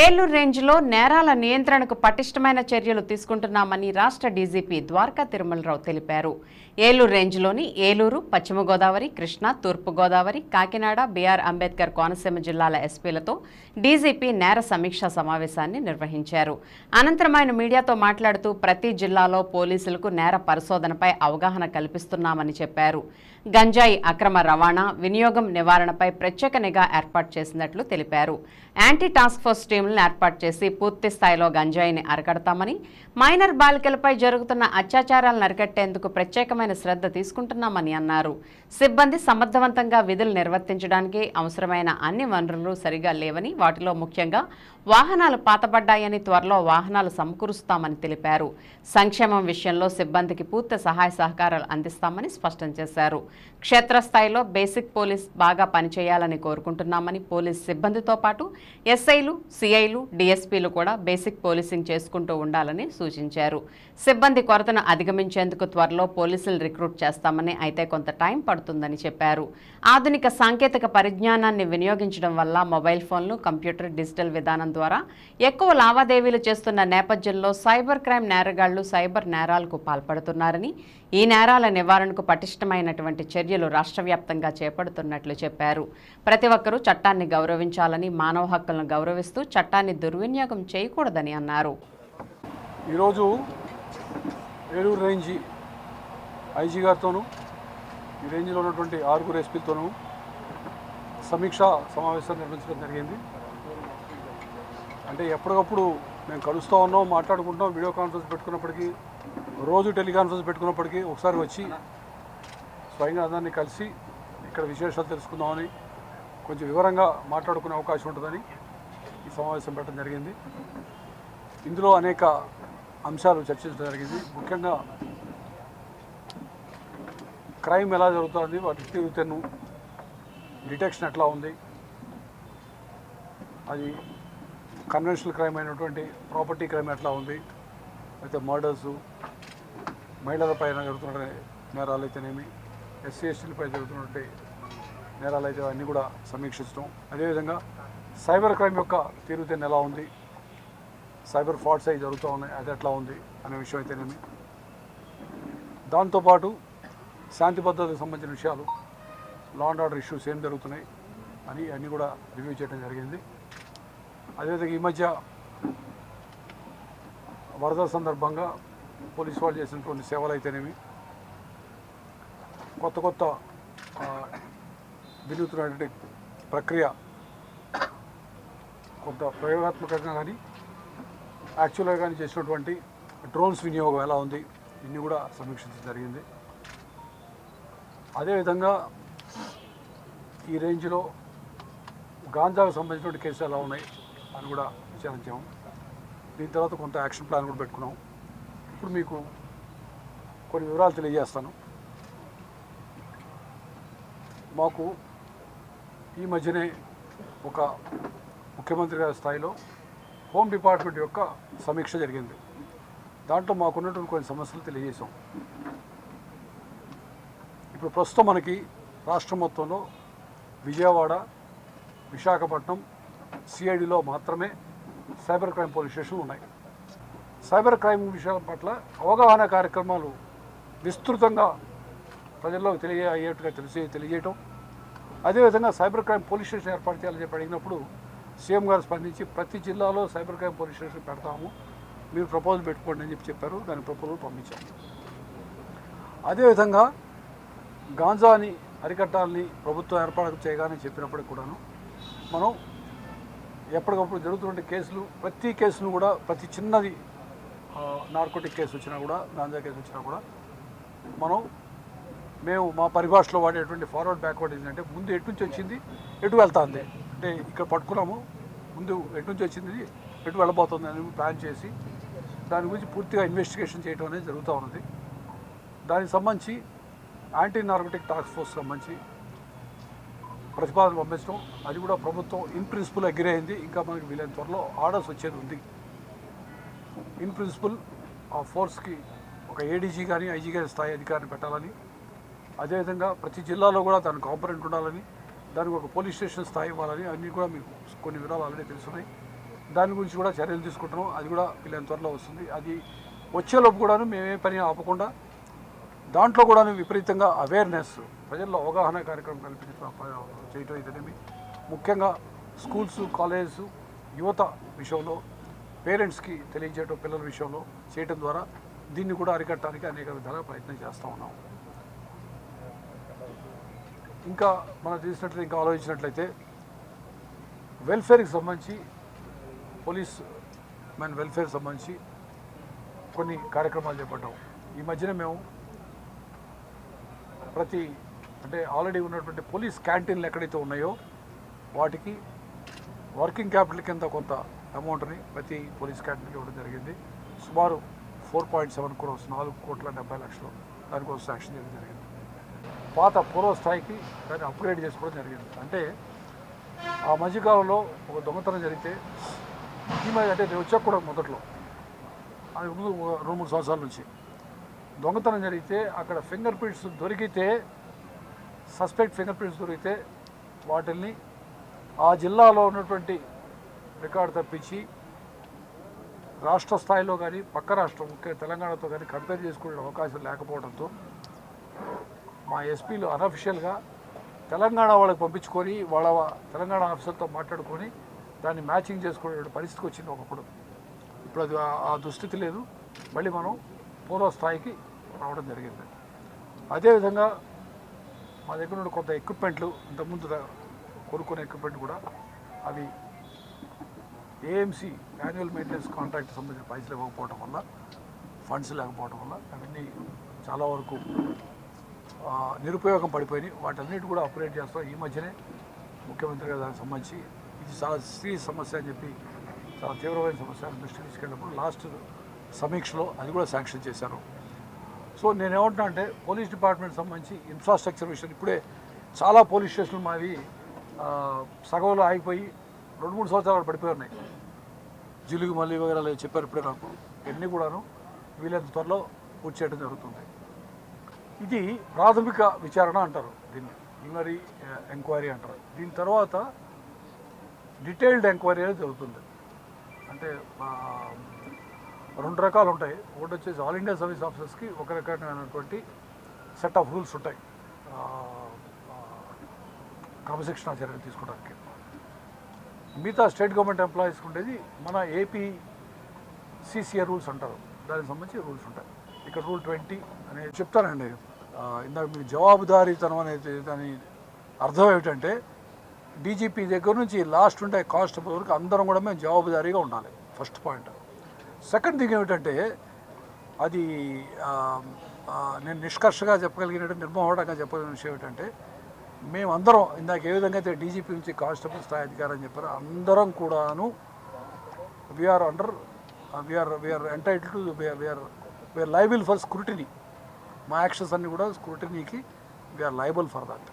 ఏలూరు రేంజ్లో నేరాల నియంత్రణకు పటిష్టమైన చర్యలు తీసుకుంటున్నామని రాష్ట్ర డీజీపీ ద్వారకా తిరుమలరావు తెలిపారు. ఏలూరు రేంజ్లోని ఏలూరు పశ్చిమ గోదావరి కృష్ణా తూర్పుగోదావరి కాకినాడ బీఆర్ అంబేద్కర్ కోనసీమ జిల్లాల ఎస్పీలతో డీజీపీ నేర సమీక్షా సమావేశాన్ని నిర్వహించారు. అనంతరం ఆయన మీడియాతో మాట్లాడుతూ ప్రతి జిల్లాలో పోలీసులకు నేర పరిశోధనపై అవగాహన కల్పిస్తున్నామని చెప్పారు. గంజాయి అక్రమ రవాణా వినియోగం నివారణపై ప్రత్యేక నిఘా ఏర్పాటు చేసినట్లు తెలిపారు. యాంటీ టాస్క్ ఫోర్స్ టీంలను ఏర్పాటు చేసి పూర్తి స్థాయిలో గంజాయిని అరకడతామని మైనర్ బాలికలపై జరుగుతున్న అత్యాచారాలను అరికట్టేందుకు ప్రత్యేకమైన శ్రద్ధ తీసుకుంటున్నామని అన్నారు. సిబ్బంది సమర్థవంతంగా విధులు నిర్వర్తించడానికి అవసరమైన అన్ని వనరులు సరిగా లేవని వాటిలో ముఖ్యంగా వాహనాలు పాతబడ్డాయని త్వరలో వాహనాలు సమకూరుస్తామని తెలిపారు. సంక్షేమం విషయంలో సిబ్బందికి పూర్తి సహాయ సహకారాలు అందిస్తామని స్పష్టం చేశారు. క్షేత్రస్థాయిలో బేసిక్ పోలీస్ బాగా పనిచేయాలని కోరుకుంటున్నామని పోలీస్ సిబ్బందితో పాటు ఎస్ఐలు సిఐలు డిఎస్పీలు కూడా బేసిక్ పోలీసింగ్ చేసుకుంటూ ఉండాలని సూచించారు. సిబ్బంది కొరతను అధిగమించేందుకు త్వరలో పోలీసులు రిక్రూట్ చేస్తామని అయితే కొంత టైం పడుతుందని చెప్పారు. ఆధునిక సాంకేతిక పరిజ్ఞానాన్ని వినియోగించడం వల్ల మొబైల్ ఫోన్లు కంప్యూటర్ డిజిటల్ విధానం ద్వారా ఎక్కువ లావాదేవీలు చేస్తున్న నేపథ్యంలో సైబర్ క్రైమ్ నేరగాళ్ళు సైబర్ నేరాలకు పాల్పడుతున్నారని ఈ నేరాల నివారణకు పటిష్టమైనటువంటి చర్యలు రాష్ట్ర వ్యాప్తంగా చేపడుతున్నట్లు చెప్పారు. ప్రతి ఒక్కరూ చట్టాన్ని గౌరవించాలని మానవ హక్కులను గౌరవిస్తూ చట్టాన్ని దుర్వినియోగం చేయకూడదని అన్నారు. ఈరోజు ఏలూరు రేంజ్ ఐజీ గారితోనూ ఈ రేంజ్లో ఉన్నటువంటి ఆరుగురు ఎస్పీలతోనూ సమీక్షా సమావేశం నిర్వహించడం జరిగింది. అంటే ఎప్పటికప్పుడు మేము కలుస్తూ ఉన్నాం మాట్లాడుకుంటాం వీడియో కాన్ఫరెన్స్ పెట్టుకున్నప్పటికీ రోజు టెలికాన్ఫరెన్స్ పెట్టుకున్నప్పటికీ ఒకసారి వచ్చి స్వయంగా అందరినీ కలిసి ఇక్కడ విశేషాలు తెలుసుకుందామని కొంచెం వివరంగా మాట్లాడుకునే అవకాశం ఉంటుందని ఈ సమావేశం పెట్టడం జరిగింది. ఇందులో అనేక అంశాలు చర్చించడం జరిగింది. ముఖ్యంగా క్రైమ్ ఎలా జరుగుతుంది వాటి తీరుతెన్ను డిటెక్షన్ ఎట్లా ఉంది అది కన్వెన్షనల్ క్రైమ్ అయినటువంటి ప్రాపర్టీ క్రైమ్ ఎట్లా ఉంది? అయితే మర్డర్స్ మహిళల పైన జరుగుతున్న నేరాలు అయితేనేమి ఎస్సీ ఎస్టీలపై జరుగుతున్నటువంటి నేరాలు అయితే అన్నీ కూడా సమీక్షించడం అదేవిధంగా సైబర్ క్రైమ్ యొక్క తీరుతేనే ఎలా ఉంది? సైబర్ ఫ్రాడ్స్ అవి జరుగుతూ ఉన్నాయి అది ఎట్లా ఉంది అనే విషయం అయితేనేమి. దాంతోపాటు శాంతి భద్రతకు సంబంధించిన విషయాలు లా అండ్ ఆర్డర్ ఇష్యూస్ ఏం జరుగుతున్నాయి అని అన్నీ కూడా రివ్యూ చేయడం జరిగింది. అదేవిధంగా ఈ మధ్య వరద సందర్భంగా పోలీసు వాళ్ళు చేసినటువంటి సేవలు అయితేనేమి కొత్త కొత్త ఆ, ప్రక్రియ కొంత ప్రయోగాత్మకంగా కానీ యాక్చువల్గా కానీ చేసినటువంటి డ్రోన్స్ వినియోగం ఎలా ఉంది ఇన్ని కూడా సమీక్షించడం జరిగింది. అదేవిధంగా ఈ రేంజ్లో గాంజాకు సంబంధించినటువంటి కేసులు ఎలా ఉన్నాయి అని కూడా విచారించాము దీని తర్వాత కొంత యాక్షన్ ప్లాన్ కూడా పెట్టుకున్నాం. ఇప్పుడు మీకు కొన్ని వివరాలు తెలియజేస్తాను. మాకు ఈ మధ్యనే ఒక ముఖ్యమంత్రి గారి స్థాయిలో హోమ్ డిపార్ట్మెంట్ యొక్క సమీక్ష జరిగింది. దాంట్లో మాకున్నటువంటి కొన్ని సమస్యలు తెలియజేశాం. ఇప్పుడు ప్రస్తుతం మనకి రాష్ట్రం మొత్తంలో విజయవాడ విశాఖపట్నం సిఐడిలో మాత్రమే సైబర్ క్రైమ్ పోలీస్ స్టేషన్లు ఉన్నాయి. సైబర్ క్రైమ్ విషయాల పట్ల అవగాహన కార్యక్రమాలు విస్తృతంగా ప్రజల్లో తెలియ అయ్యేట్టుగా తెలిసి తెలియజేయటం. అదేవిధంగా సైబర్ క్రైమ్ పోలీస్ స్టేషన్ ఏర్పాటు చేయాలని చెప్పి అడిగినప్పుడు సీఎం గారు స్పందించి ప్రతి జిల్లాలో సైబర్ క్రైమ్ పోలీస్ స్టేషన్ పెడతాము. మీరు ప్రపోజల్ పెట్టుకోండి అని చెప్పి చెప్పారు. దాని ప్రపోజల్ పంపించాము అదేవిధంగా గాంజాని అరికట్టాలని ప్రభుత్వం ఏర్పాటు చేయగానే చెప్పినప్పటికి కూడాను మనం ఎప్పటికప్పుడు జరుగుతున్న కేసులు ప్రతి కేసును కూడా ప్రతి చిన్నది నార్కోటిక్ కేసు వచ్చినా కూడా గాంజా కేసు వచ్చినా కూడా మనం మేము మా పరిభాషలో వాడేటువంటి ఫార్వర్డ్ బ్యాక్వర్డ్ ఏంటంటే ముందు ఎటు నుంచి వచ్చింది ఎటు వెళ్తుంది? అంటే ఇక్కడ పట్టుకున్నాము ముందు ఎటు నుంచి వచ్చింది ఎటు వెళ్ళబోతుంది అని ప్లాన్ చేసి దాని గురించి పూర్తిగా ఇన్వెస్టిగేషన్ చేయడం అనేది జరుగుతూ ఉన్నది. దానికి సంబంధించి యాంటీ నార్కోటిక్ టాస్క్ ఫోర్స్ సంబంధించి ప్రతిపాదన పంపించడం. అది కూడా ప్రభుత్వం ఇన్ ప్రిన్సిపల్ అగ్రి అయింది. ఇంకా మనకి వీలైన త్వరలో ఆర్డర్స్ వచ్చేది ఉంది. ఇన్ ప్రిన్సిపల్ ఆ ఫోర్స్కి ఒక ఏడీజీ కానీ ఐజీ కానీ స్థాయి అధికారిని పెట్టాలని అదేవిధంగా ప్రతి జిల్లాలో కూడా దాని కాంపరెంట్ ఉండాలని దానికి ఒక పోలీస్ స్టేషన్ స్థాయి ఇవ్వాలని అన్నీ కూడా మీకు కొన్ని వివరాలు ఆల్రెడీ తెలుసున్నాయి. దాని గురించి కూడా చర్యలు తీసుకుంటున్నాం. అది కూడా వీళ్ళని త్వరలో వస్తుంది. అది వచ్చేలోపు కూడాను మేమే పని ఆపకుండా దాంట్లో కూడాను విపరీతంగా అవేర్నెస్ ప్రజల్లో అవగాహన కార్యక్రమం కల్పించడం చేయటం ఇదనేమి. ముఖ్యంగా స్కూల్స్ కాలేజెస్ యువత విషయంలో పేరెంట్స్కి తెలియజేయటం పిల్లల విషయంలో చేయటం ద్వారా దీన్ని కూడా అరికట్టడానికి అనేక విధాలుగా ప్రయత్నం చేస్తూ ఉన్నాం. ఇంకా మనం చూసినట్లయితే ఇంకా ఆలోచించినట్లయితే వెల్ఫేర్కి సంబంధించి పోలీస్ మెన్ వెల్ఫేర్ సంబంధించి కొన్ని కార్యక్రమాలు చేపట్టాం. ఈ మధ్యన మేము ప్రతి అంటే ఆల్రెడీ ఉన్నటువంటి పోలీస్ క్యాంటీన్లు ఎక్కడైతే ఉన్నాయో వాటికి వర్కింగ్ క్యాపిటల్ కింద కొంత అమౌంట్ని ప్రతి పోలీస్ క్యాంటీన్కి ఇవ్వడం జరిగింది. సుమారు ఫోర్ పాయింట్ సెవెన్ క్రోర్స్ నాలుగు కోట్ల డెబ్బై లక్షలు దానికోసం శాంక్షన్ చేయడం జరిగింది. పాత పూర్వ స్థాయికి దాన్ని అప్గ్రేడ్ చేసుకోవడం జరిగింది. అంటే ఆ మధ్యకాలంలో ఒక దొంగతనం జరిగితే ఈ మధ్య అంటే నేను వచ్చాక కూడా మొదట్లో అది ముందు రెండు మూడు సంవత్సరాల నుంచి దొంగతనం జరిగితే అక్కడ ఫింగర్ ప్రింట్స్ దొరికితే సస్పెక్ట్ ఫింగర్ ప్రింట్స్ దొరికితే వాటిల్ని ఆ జిల్లాలో ఉన్నటువంటి రికార్డు తప్పించి రాష్ట్ర స్థాయిలో కానీ పక్క రాష్ట్రం ముఖ్య తెలంగాణతో కానీ కంపేర్ చేసుకునే అవకాశం లేకపోవడంతో మా ఎస్పీలు అనఫిషియల్గా తెలంగాణ వాళ్ళకి పంపించుకొని వాళ్ళ తెలంగాణ ఆఫీసర్తో మాట్లాడుకొని దాన్ని మ్యాచింగ్ చేసుకునే పరిస్థితికి వచ్చింది ఒకప్పుడు. ఇప్పుడు అది ఆ- ఆ దుస్థితి లేదు. మళ్ళీ మనం పూర్వ స్థాయికి రావడం జరిగింది. అదేవిధంగా మా దగ్గర ఉన్న కొంత ఎక్విప్మెంట్లు ఇంతకుముందు కొనుక్కునే ఎక్విప్మెంట్ కూడా అవి ఏఎంసీ యాన్యువల్ మెయింటెనెన్స్ కాంట్రాక్ట్ సంబంధించిన పైసలు ఇవ్వకపోవడం వల్ల ఫండ్స్ లేకపోవడం వల్ల అవన్నీ చాలా వరకు నిరుపయోగం పడిపోయినాయి. వాటన్నిటి కూడా అప్గ్రేడ్ చేస్తాం. ఈ మధ్యనే ముఖ్యమంత్రి గారు దానికి సంబంధించి ఇది చాలా సీరియస్ సమస్య అని చెప్పి చాలా తీవ్రమైన సమస్య దృష్టి దృష్టికి తీసుకెళ్ళినప్పుడు లాస్ట్ సమీక్షలో అది కూడా శాంక్షన్ చేశారు. సో నేను ఏమంటున్నా అంటే పోలీస్ డిపార్ట్మెంట్ సంబంధించి ఇన్ఫ్రాస్ట్రక్చర్ విషయం ఇప్పుడే చాలా పోలీస్ స్టేషన్లు మావి సగంలో ఆగిపోయి రెండు మూడు సంవత్సరాలు పడిపోయి ఉన్నాయి. జిలుగు మళ్ళీ వగేరా చెప్పారు ఇప్పుడే నాకు. ఇవన్నీ కూడాను వీలైనంత త్వరలో పూర్తి చేయడం జరుగుతుంది. ఇది ప్రాథమిక విచారణ అంటారు దీన్ని. ప్రిలిమినరీ ఎంక్వైరీ అంటారు. దీని తర్వాత డీటెయిల్డ్ ఎంక్వైరీ అనేది జరుగుతుంది. అంటే రెండు రకాలు ఉంటాయి ఒకటి వచ్చేసి ఆల్ ఇండియా సర్వీస్ ఆఫీసర్స్కి ఒక రకమైనటువంటి సెట్ ఆఫ్ రూల్స్ ఉంటాయి. క్రమశిక్షణ చర్యలు తీసుకోవడానికి. మిగతా స్టేట్ గవర్నమెంట్ ఎంప్లాయీస్కి ఉండేది మన ఏపీ సిసిఆర్ రూల్స్ అంటారు. దానికి సంబంధించి రూల్స్ ఉంటాయి. ఇక్కడ రూల్ ట్వంటీ అనేది చెప్తానండి. ఇందాక మీకు జవాబుదారీతనం అనేది దాని అర్థం ఏమిటంటే డీజీపీ దగ్గర నుంచి లాస్ట్ ఉండే కానిస్టేబుల్ వరకు అందరం కూడా మేము జవాబుదారీగా ఉండాలి. ఫస్ట్ పాయింట్ సెకండ్ థింగ్ ఏమిటంటే అది నేను నిష్కర్షగా చెప్పగలిగినట్టు నిర్మోహటంగా చెప్పగలిగిన విషయం ఏంటంటే మేమందరం ఇందాక ఏ విధంగా అయితే డీజీపీ నుంచి కానిస్టేబుల్ స్థాయి అధికారం అని చెప్పారో అందరం కూడాను we are under we are we are entitled to we are we are liable for scrutiny మా యాక్షన్స్ అన్నీ కూడా స్క్రూటినీకి we are liable for that